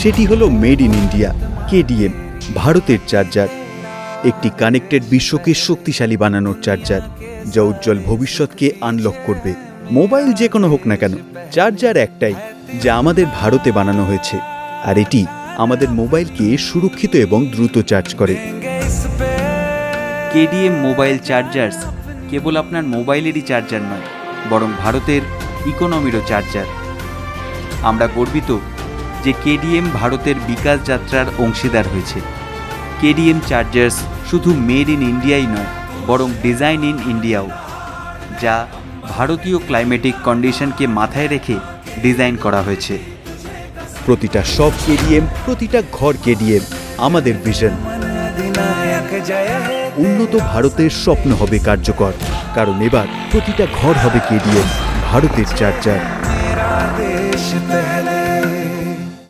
সেটি হলো made in India, KDM, ভারতের চার্জার। একটি কানেক্টেড বিশ্বকে শক্তিশালী বানানোর চার্জার, যা উজ্জ্বল ভবিষ্যৎকে আনলক করবে। মোবাইল যে কোনো হোক না কেন, চার্জার একটাই, যা আমাদের ভারতে বানানো হয়েছে। আর এটি আমাদের মোবাইলকে সুরক্ষিত এবং দ্রুত চার্জ করে। কেডিএম মোবাইল চার্জার্স কেবল আপনার মোবাইলেরই চার্জার নয়, বরং ভারতের ইকোনমিরও চার্জার। আমরা গর্বিত যে কেডিএম ভারতের বিকাশ যাত্রার অংশীদার হয়েছে। কেডিএম চার্জার্স শুধু মেড ইন ইন্ডিয়াই নয়, বরং ডিজাইন ইন ইন্ডিয়াও, যা ভারতীয় ক্লাইমেটিক কন্ডিশনকে মাথায় রেখে ডিজাইন করা হয়েছে। প্রতিটা সব কেডিএম, প্রতিটা ঘর কেডিএম, আমাদের ভিশন। উন্নত ভারতের স্বপ্ন হবে কার্যকর, কারণ এবার প্রতিটা ঘর হবে কেডিএম, ভারতের চার্জার।